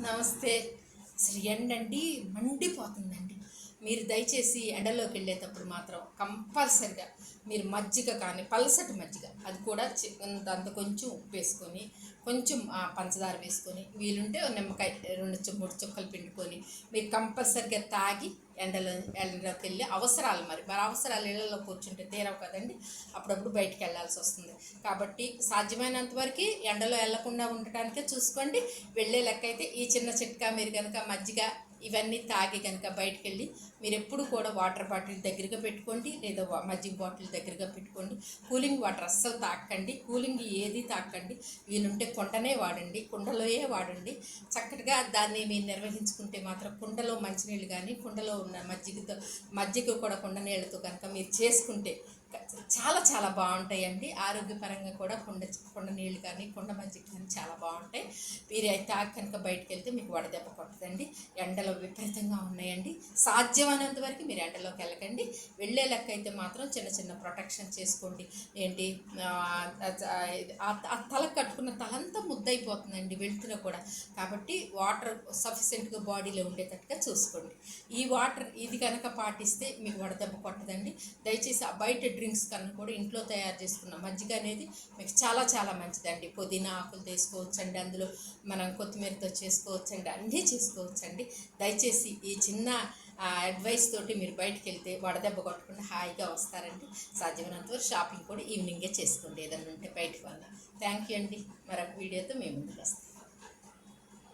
నమస్తే. అసలు అండి మండిపోతుందండి. మీరు దయచేసి ఎండలోకి వెళ్ళేటప్పుడు మాత్రం కంపల్సరిగా మీరు మజ్జిగ కానీ పలసటి మజ్జిగ అది కూడా చి- అంత కొంచెం ఉప్పు వేసుకొని కొంచెం పంచదార వేసుకొని వీలుంటే నిమ్మకాయ రెండు మూడు చుక్కలు పిండుకొని మీరు కంపల్సరిగా తాగి ఎండలో ఎండలోకి వెళ్ళి అవసరాలు మరి. మరి అవసరాలు ఇళ్ళలో కూర్చుంటే తీరవు కదండి. అప్పుడప్పుడు బయటికి వెళ్ళాల్సి వస్తుంది. కాబట్టి సాధ్యమైనంత వరకు ఎండలో వెళ్ళకుండా ఉండటానికే చూసుకోండి. వెళ్ళే లెక్క అయితే ఈ చిన్న చిట్కా మీరు కనుక మజ్జిగ ఇవన్నీ తాగి కనుక బయటికి వెళ్ళి మీరు ఎప్పుడు కూడా వాటర్ బాటిల్ దగ్గరగా పెట్టుకోండి లేదా మజ్జిగ బాటిల్ దగ్గరగా పెట్టుకోండి. కూలింగ్ వాటర్ అస్సలు తాకండి కూలింగ్ ఏది తాకండి వీలుంటే కుండనే వాడండి. కుండలోయే వాడండి. చక్కగా దాన్ని మీరు నిర్వహించుకుంటే మాత్రం కుండలో మంచినీళ్ళు కానీ కుండలో ఉన్న మజ్జిగతో మజ్జిగ కూడా కుండ నీళ్ళతో కనుక మీరు చేసుకుంటే చాలా చాలా బాగుంటాయండి. ఆరోగ్యపరంగా కూడా కుండ కుండ నీళ్ళు కానీ కుండ మజ్జిగ కానీ చాలా బాగుంటాయి. మీరు అయితే ఆ కనుక బయటకు వెళ్తే మీకు వడదెబ్బ కొట్టదండి. ఎండలో విపరీతంగా ఉన్నాయండి. సాధ్యమైనంత వరకు మీరు ఎండలోకి వెళ్ళకండి. వెళ్ళే లెక్క అయితే మాత్రం చిన్న చిన్న ప్రొటెక్షన్ చేసుకోండి. ఏంటి? ఆ, తల కట్టుకున్న తలంతా ముద్దయిపోతుందండి వెళ్తున్నా కూడా. కాబట్టి వాటర్ సఫిషియెంట్గా బాడీలో ఉండేటట్టుగా చూసుకోండి. ఈ వాటర్ ఇది కనుక పాటిస్తే మీకు వడదెబ్బ కొట్టదండి. దయచేసి బయట డ్రింక్స్ కన్నా కూడా ఇంట్లో తయారు చేసుకున్న. మజ్జిగ అనేది మీకు చాలా చాలా మంచిదండి. పుదీనా ఆకులు తీసుకోవచ్చండి అందులో మనం కొత్తిమీరతో చేసుకోవచ్చండి అన్నీ చేసుకోవచ్చండి. దయచేసి ఈ చిన్న అడ్వైస్ తోటి మీరు బయటకు వెళ్తే వడదెబ్బ కొట్టకుండా హాయిగా వస్తారండి. సాధ్యమైనంత వరకు షాపింగ్ కూడా ఈవినింగే చేసుకోండి ఏదన్నా ఉంటే బయటకు వల్ల థ్యాంక్ యూ అండి. మరొక వీడియోతో మేము ముందుకు వస్తాం